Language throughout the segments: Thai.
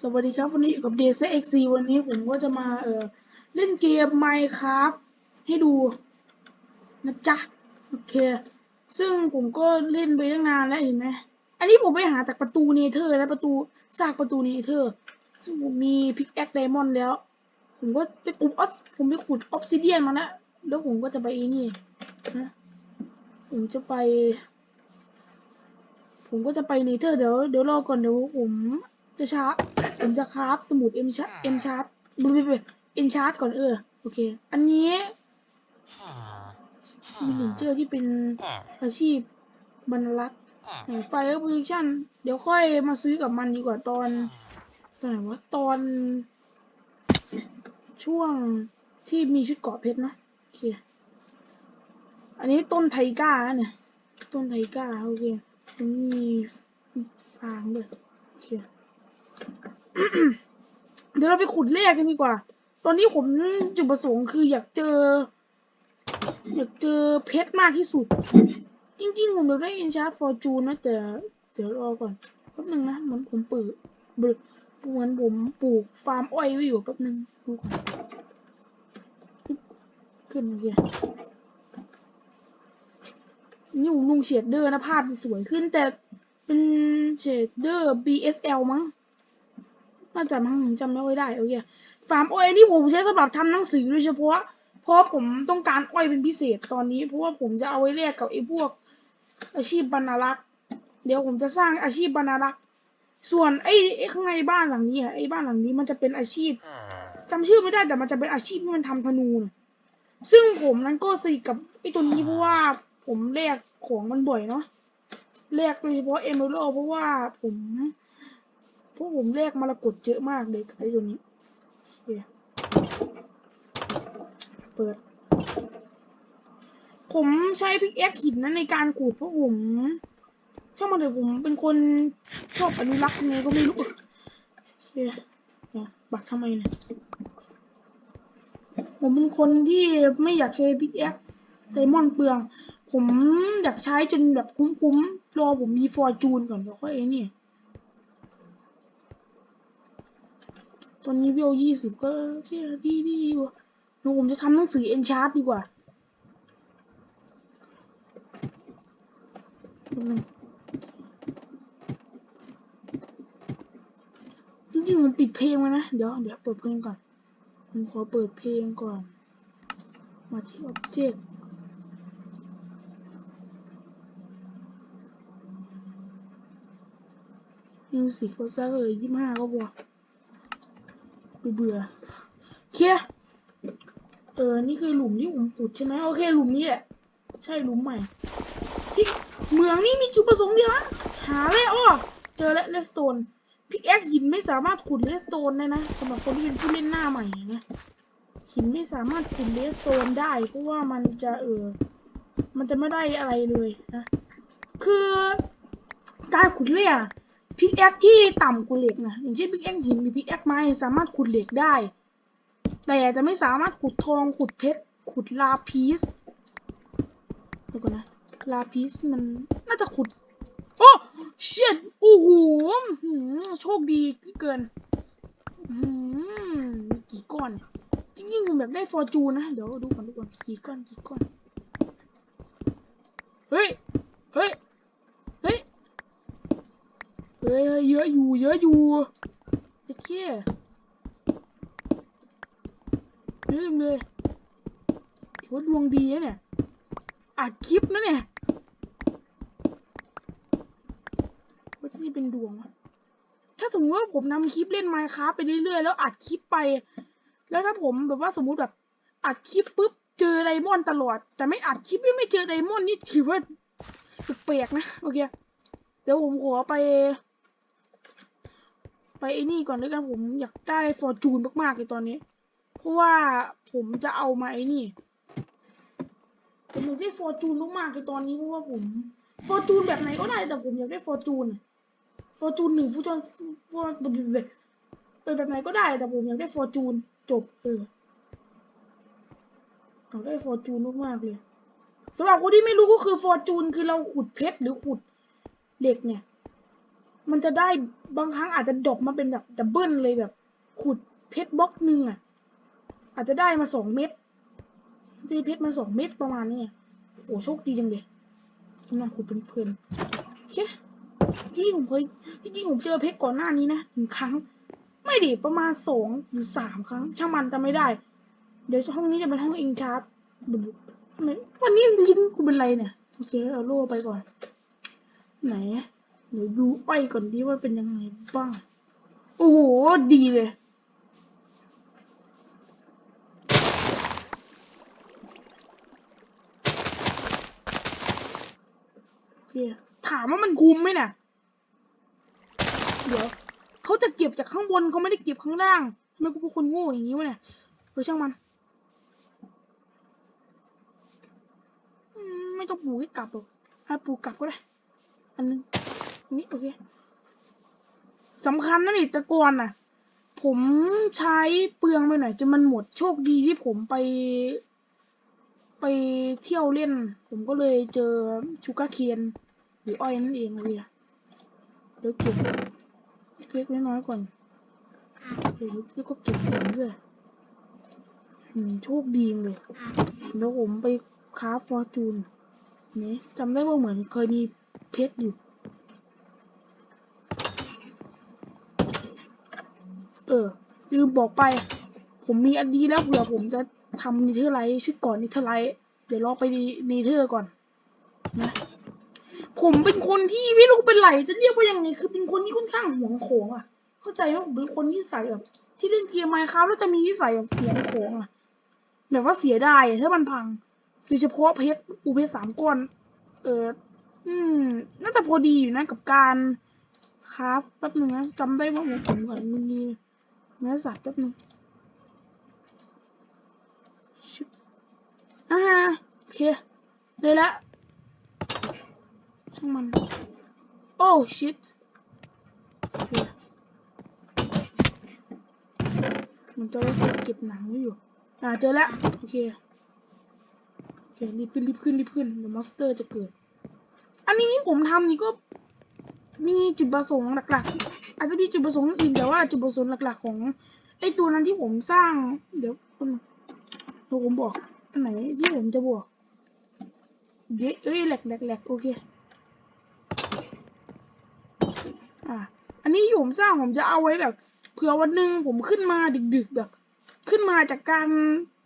สวัสดีครับวันนี้อยู่กับ d s x c วันนี้ผมก็จะมาเออเล่นเกม Minecraft ให้ดูนะจ๊ะโอเค ซึ่งผมก็เล่นไปตั้งนานแล้วเห็นไหมอันนี้ผมไปหาจากประตูเนเธอร์แล้วประตูซากประตูเนเธอร์ซึ่งผมมีพิกแอคไดมอนด์แล้ว ผมก็ไปขุดออสผมไปขุดออฟซิเดียนมาแล้วแล้วผมก็จะไปนี่นะผมจะไป ผมก็จะไปเนเธอร์เดี๋ยวเดี๋ยวรอก่อนเดี๋ยวผมจะช้า ผมจะคราฟสมุดเอ็มชาร์เอ็มชาร์บลูบเอ็มชาร์ก่อนเออโอเค อันนี้มีหนึ่งเจอที่เป็นอาชีพบรรลักษ์ไฟเออร์โพซิชันเดี๋ยวค่อยมาซื้อกับมันดีกว่าตอนตอนไหนวะตอน ช่วงที่มีชุดเกราะเพชรนะโอเคอันนี้ต้นไทก้านะเนี่ยต้นไทก้าโอเคมันมีฟางด้วยโอ เดี๋ยวเราไปขุดแร่กันดีกว่า ตอนนี้ผมจุดประสงค์คืออยากเจอ อยากเจอเพชรมากที่สุด จริง ๆ ผมอยากได้ enchant fortune นะแต่เดี๋ยวรอก่อนแป๊บนึงนะเหมือนผมปลูกเหมือนผมปลูกฟาร์มอ้อยไว้อยู่แป๊บนึงดูก่อนขึ้นโอเคนี่ผมลงเชดเดอร์นะภาพจะสวยขึ้นแต่เป็นเชดเดอร์ BSL มั้ง น่าจะมั้งผมจำไม่ค่อยได้โอเคฟาร์มอ้อยนี่ผมใช้สำหรับทำหนังสือโดยเฉพาะ เพราะผมต้องการอ้อยเป็นพิเศษตอนนี้ เพราะว่าผมจะเอาไว้แลกกับไอ้พวก อาชีพบรรณารักษ์เดี๋ยวผมจะสร้างอาชีพบรรณารักษ์ส่วนไอ้ไอ้ข้างในบ้านหลังนี้อะไอ้บ้านหลังนี้มันจะเป็นอาชีพจำชื่อไม่ได้แต่มันจะเป็นอาชีพที่มันทำธนูนะซึ่งผมนั้นก็สนิทกับไอ้ตัวนี้เพราะว่าผมแลกของมันบ่อยเนาะแลกโดยเฉพาะเอเมอรัลเพราะว่าผม พราะผมแลกมรกตเยอะมากเลยไอ้ตัวนี้เปิด ผมใช้พิกแอคหินนั้นในการขูดเพราะผมช่างมันเถอะผมเป็นคนชอบอนุรักษ์ยังไงก็ไม่รู้โอเคเดี๋ยบักทำไมเนี่ยผมเป็นคนที่ไม่อยากใช้พิกแอคไดมอนด์เปลือง ผมอยากใช้จนแบบคุ้มๆรอผมมีฟอร์จูนก่อนแล้วค่อยไอ้นี่ ตอนนี้วิวยี่สิบก็แค่ดีดีอยู่เดี๋ยวผมจะทำหนังสือเอนชาร์ดดีกว่าแป๊บนึงจริงๆผมปิดเพลงไว้นะ เดี๋ยวเดี๋ยวเปิดเพลงก่อน ผมขอเปิดเพลงก่อน มาที่ Object มิวสิกก็ซักเลยยี่ห้าก็พอไปเบื่อเคลียเออ นี่คือหลุมที่ผมขุดใช่ไหมโอเค หลุมนี้แหละ ใช่หลุมใหม่ ที่เมืองนี้มีจุดประสงค์เดียวนะหาเลยอ้อเจอแล้วเลสโตนพิกแอคหินไม่สามารถขุดเลสโตนได้นะสำหรับคนที่เป็นผู้เล่นหน้าใหม่นะหินไม่สามารถขุดเลสโตนได้เพราะว่ามันจะเออ มันจะไม่ได้อะไรเลยนะ คือการขุดเหล็ก พิกแอคที่ต่ำกว่าเหล็กนะอย่างเช่นพิกแอคหินหรือพิกแอคไม้สามารถขุดเหล็กได้ แต่จะไม่สามารถขุดทองขุดเพชรขุดลาพีสเดี๋ยวก่อนนะลาพิสมันน่าจะขุดโอ้เชิดโอ้โหโชคดีเกินมีกี่ก้อนเนี่ยจริงๆผมแบบได้ฟอร์จูนนะเดี๋ยวดูก่อนดูก่อนกี่ก้อนกี่ก้อนเฮ้ยเฮ้ย เฮ้ยเยอะอยู่ เยอะอยู่โอเคเยอะจังเลยถือว่าดวงดีนะเนี่ยอัดคลิปนะเนี่ยว่าที่นี่เป็นดวงวะถ้าสมมติว่าผมนำคลิปเล่นไมค์ค a f t ไปเรื่อยๆ แล้วอัดคลิปไป แล้วถ้าผมแบบว่าสมมุติแบบอัดคลิปปุ๊บเจอไดมอนตลอด แต่ไม่อัดคลิปไม่เจอไดมอนนี่ถือว่าแปลกนะโอเคเดี๋ยวผมขอไป ไปไอ้นี่ก่อนด้วยกันผมอยากได้ฟอร์จูนมากๆเลยตอนนี้ เพราะว่าผมจะเอามาไอ้นี่ ผมอยากได้ฟอร์จูนมากๆเลยตอนนี้เพราะว่าผมฟอร์จูนแบบไหนก็ได้แต่ผมอยากได้ฟอร์จูนฟอร์จูนหนึ่งฟอร์จูนฟอร์แบบแบบไหนก็ได้แต่ผมอยากได้ฟอร์จูนจบเอออยากได้ฟอร์จูนมากๆเลยสำหรับคนที่ไม่รู้ก็คือฟอร์จูนคือเราขุดเพชรหรือขุดเหล็กเนี่ย มันจะได้บางครั้งอาจจะดรอปมาเป็นแบบดับเบิลเลยแบบ ขุดเพชรบล็อกหนึ่งอะ อาจจะได้มาสองเม็ดได้เพชรมาสองเม็ดประมาณนี้โอะโหโชคดีจังเลยกำลังขุดเป็นเพลินๆโอเคที่ผมเคยที่จริงผมเจอเพชรก่อนหน้านี้นะหนึ่งครั้ง ไม่ดิประมาณสองหรือสามครั้ง ช่างมันจำไม่ได้ เดี๋ยวห้องนี้จะเป็นห้องอิงชาร์ตวันนี้ลิ้นกูเป็นไรเนี่ย โอเค เอาโล่ไปก่อน ไหน เดี๋ยวดูอ้อยก่อนดีว่าเป็นยังไงบ้าง โอ้โห ดีเลย ถามว่ามันคุ้มไหมน่ะ เดี๋ยวเขาจะเก็บจากข้างบนเขาไม่ได้เก็บข้างล่างทำไมกูเป็นคนโง่อย่างนี้วะเนี่ยเออช่างมันไม่ต้องปูให้กลับหรอกให้ปูกลับก็ได้ อันนึง นนี้โอเคสำคัญนะนี่ตะกอนน่ะ ผมใช้เปลืองไปหน่อยจนมันหมดโชคดีที่ผมไป ไปเที่ยวเล่น ผมก็เลยเจอชูการ์เคนหรืออ้อยนั่นเองเลยอะเดี๋ยวเก็บเล็กๆน้อยๆก่อนเดี๋ยวแล้วก็เก็บของด้วยอืมโชคดีเลยเดี๋ยวผมไปค้าฟอร์จูนนี่จำได้ว่าเหมือนเคยมีเพชรอยู่ เออลืมบอกไป ผมมีอันนี้แล้วเผื่อผมจะทำนีเทอร์ไลท์ชุดก่อนนีเทอร์ไลท์เดี๋ยวรอไปนีเทอร์ก่อนนะผมเป็นคนที่ไม่รู้เป็นไรจะเรียกว่ายังไงคือเป็นคนที่ค่อนข้างหวงของอะ เข้าใจว่าผมเป็นคนที่ใส่แบบที่เล่นเกมไมค์ครับแล้วจะมีนิสัยแบบหวงของอะแบบว่าเสียดายถ้ามันพังโดยเฉพาะเพชรอูเพชรสามก้อน เอออืม น่าจะพอดีอยู่นะกับการคราฟแป๊บหนึงนะจำได้ว่าผมผมก่อนมันมี เนื้อสัตว์แป๊บนึงชิบอ่าโอเคได้ละช่างมัน โอ้ชิตมันจะได้เก็บหนังไว้อยู่ อ่าเจอแล้วโอเคโอเครีบขึ้นรีบขึ้นรีบขึ้นเดี๋ยวมอนสเตอร์จะเกิด อันนี้ที่ผมทำนี่ก็ มีจุดประสงค์หลักๆ อาจจะมีจุดประสงค์อื่นแต่ว่าจุดประสงค์หลักๆ ของไอตัวนั้นที่ผมสร้าง เดี๋ยวคุณเดี๋ยวผมบอกอันไหนที่ผมจะบอกเดี๋ยวเอ้ยแหลกแหลกแหลกโอเคอะอันนี้ผมสร้างผมจะเอาไว้แบบ เผื่อวันหนึ่งผมขึ้นมาดึกๆแบบ ขึ้นมาจากการ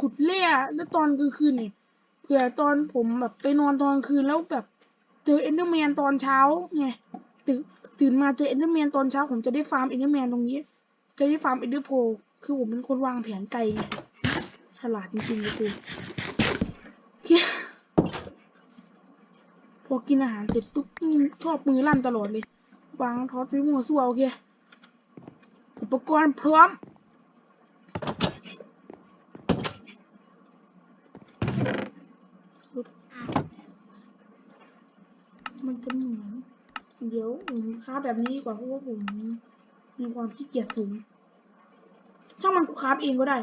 ขุดแร่แล้วตอนกลางคืนเนี่ยเผื่อตอนผมแบบไปนอนตอนกลางคืนแล้วแบบเจอเอนเดอร์แมนตอนเช้าไง ตื่นตื่นมาเจอเอนเดอร์แมนตอนเช้าผมจะได้ฟาร์มเอนเดอร์แมนตรงนี้ จะได้ฟาร์มเอนเดอร์โพคือผมเป็นคนวางแผนไกลฉลาดจริงๆเลยกูโอเคพอกินอาหารเสร็จปุ๊บชอบมือลั่นตลอดเลยวางทอดไปมั่วซั่วโอเคอุปกรณ์พร้อมมันจะเหมือน เดี๋ยวผมค้าแบบนี้ดีกว่าเพราะว่าผมมีความขี้เกียจสูง ช่างมันกูคราเองก็ได้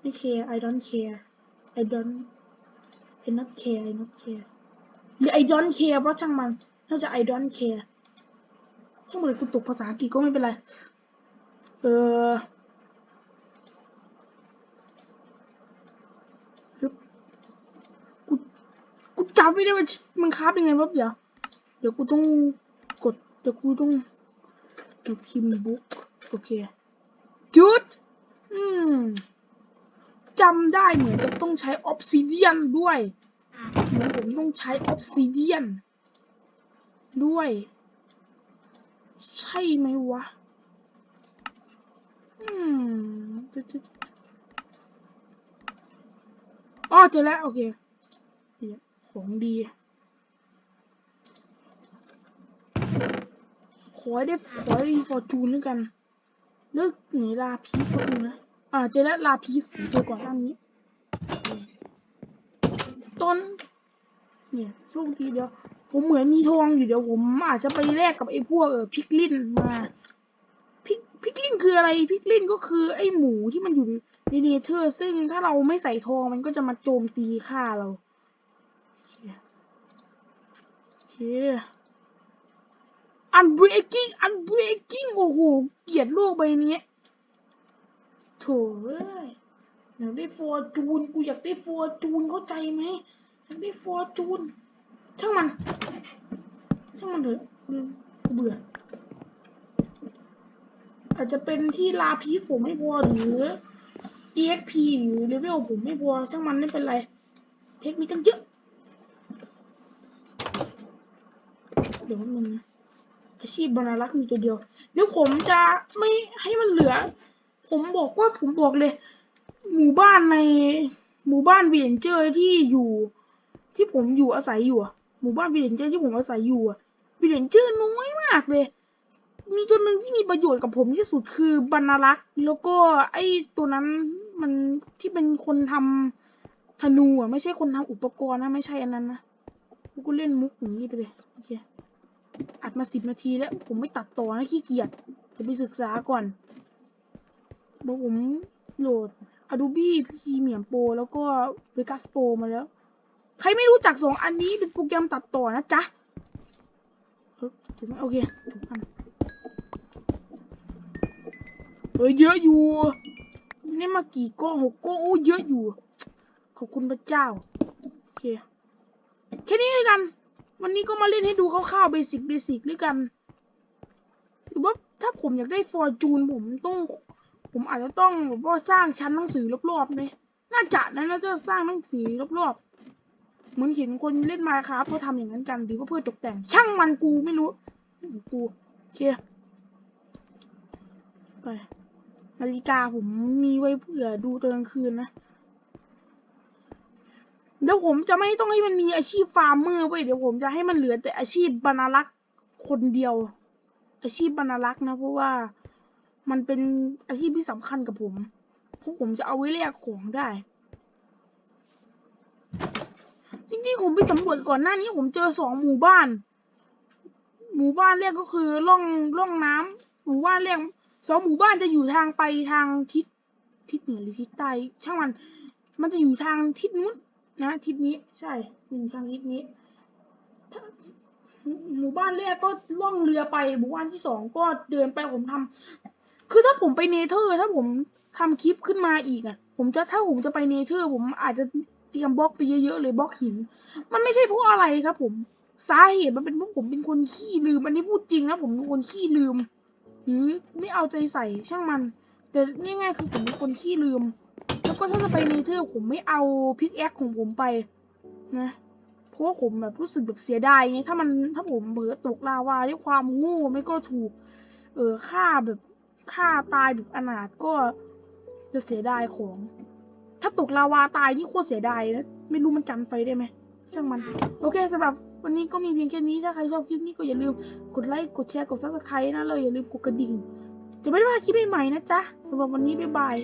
ไม่ care I don't care I don't I not care I not care หรือ I don't care เพราะช่างมันน่าจะ I don't care ช่างมันกูตกภาษาอังกฤษก็ไม่เป็นไร เออกูกูจำไม่ได้ว่ามันคราฟยังไงวะเดี๋ยว ดี๋ยวกูต้องกดเดี๋ยวกูต้องเดี๋ยวพิมพ์บุ๊กโอเคจุดอืมจำได้เหมือนจะต้องใช้ออ s ซิเดียนด้วยเหมือนผมต้องใช้ออ s ซิเดียนด้วย ใช่ไหมวะ อืมอ๋อเจอแล้ว โอเคเนี่ยของดี ข อให้ได้ขอให้ได้ฟอร์จูนด้วยกันเลือกไหนลาพีสตัวนึงนะ อ่าเจอแล้วลาพีสเจอก่อนหน้านี้ ต้น เนี่ยโชคดีเดียว ผมเหมือนมีทองอยู่เดี๋ยวผมอาจจะไปแลกกับไอ้พวกเออพิกลินมาพิกพิกลินคืออะไรพิกลินก็คือไอ้หมูที่มันอยู่ในเนเธอร์ ซึ่งถ้าเราไม่ใส่ทองมันก็จะมาโจมตีฆ่าเราโอเค อเค unbreaking unbreaking โอ้โห เกลียดโลกใบนี้โถเอ้ยอยากได้ฟอร์จูนกูอยากได้ฟอร์จูนเข้าใจไหมอยากได้ฟอร์จูนช่างมัน ช่างมันเถอะกูกูเบื่อ อาจจะเป็นที่ลาพีสผมไม่พอหรือ EXP หรือเลเวลผมไม่พอช่างมันไม่เป็นไรเทคมีตั้งเยอะ เดี๋ยวแป๊บนึงนะ อาชีพบรรลักษ์มีตัวเดียวเดี๋ยวผมจะไม่ให้มันเหลือ ผมบอกว่าผมบอกเลย หมู่บ้านในหมู่บ้านวีเลนเจอร์ที่อยู่ ที่ผมอยู่อาศัยอยู่หมู่บ้านวีเลนเจอร์ที่ผมอาศัยอยู่วีเลนเจอร์น้อยมากเลย มีตัวหนึ่งที่มีประโยชน์กับผมที่สุดคือบรรลักษ์แล้วก็ไอ้ตัวนั้นมันที่เป็นคนทำธนูอะไม่ใช่คนทำอุปกรณ์นะไม่ใช่อันนั้นนะกูเล่นมุกอย่างนี้ไปเลยโอเค อัดมาสิบนาทีแล้วผมไม่ตัดต่อนะขี้เกียจจะไปศึกษาก่อนบอกผมโหลด Adobe Premiere Pro แล้วก็ Vegas Pro มาแล้ว ใครไม่รู้จักสองอันนี้เป็นโปรแกรมตัดต่อนะจ๊ะถูกไหมโอเคถูกอันเฮ้ยเยอะอยู่นี่มากี่ก้อนหกก้อนโอ้เยอะอยู่ ขอบคุณพระเจ้า โอเค แค่นี้เลยกัน วันนี้ก็มาเล่นให้ดูคร่าวๆเบสิกเบสิกด้วยกัน หรือว่าถ้าผมอยากได้ฟอร์จูนผมต้อง ผมอาจจะต้องแบบว่าสร้างชั้นหนังสือรอบๆเลยน่าจะนะน่าจะสร้างหนังสือรอบๆ เหมือนเห็นคนเล่นมาครับเขาทำอย่างนั้นกันหรือว่าเพื่อตกแต่ง ช่างมันกูไม่รู้เรื่องของกูโอเคไปนาฬิกาผมมีไว้เผื่อดูตอนกลางคืนนะ เดี๋ยวผมจะไม่ต้องให้มันมีอาชีพฟาร์มเมอร์ไว้ยเดี๋ยวผมจะให้มันเหลือแต่อาชีพบรรลักษ์คนเดียว อาชีพบรรลักษ์นะเพราะว่ามันเป็นอาชีพที่สำคัญกับผมเพราะผมจะเอาไว้แลกของได้ จริงๆผมไปสำรวจก่อนหน้านี้ผมเจอสองหมู่บ้าน หมู่บ้านแรกก็คือร่องร่องน้ำหมู่บ้านแรกสองหมู่บ้านจะอยู่ทางไปทางทิศทิศเหนือหรือทิศใต้ช่างมัน มันจะอยู่ทางทิศนู้น นะทิศนี้ใช่อยู่ทางทิศนี้หมู่บ้านแรกก็ล่องเรือไปหมู่บ้านที่สองก็เดินไปผมทำคือถ้าผมไปเนเธอร์ ถ้าผมทำคลิปขึ้นมาอีกอะ ผมจะถ้าผมจะไปเนเธอร์ ผมอาจจะเตรียมบล็อกไปเยอะๆเลยบล็อกหิน มันไม่ใช่เพราะอะไรครับ ผมสาเหตุมันเป็นเพราะผมเป็นคนขี้ลืม อันนี้พูดจริงนะผมเป็นคนขี้ลืม หรือไม่เอาใจใส่ช่างมัน แต่ง่ายๆคือผมเป็นคนขี้ลืม แล้วก็ถ้าจะไปเนเธอร์ผมไม่เอาพิกแอคของผมไปนะเพราะว่าผมแบบรู้สึกแบบเสียดายไงถ้ามันถ้าผมเผลอตกลาวาด้วยความโง่ไม่ก็ถูก เออฆ่าแบบฆ่าตายแบบอนาถก็จะเสียดายของ ถ้าตกลาวาตายนี่โคตรเสียดายนะไม่รู้มันจันไฟได้ไหมช่างมัน โอเคสำหรับวันนี้ก็มีเพียงแค่นี้ถ้าใครชอบคลิปนี้ก็อย่าลืมกดไลค์กดแชร์กดซับสไครต์นะเลยอย่าลืมกดกระดิ่งจะไม่ได้พลาคลิปใหม่ๆนะจ๊ะสำหรับวันนี้บ๊ายบาย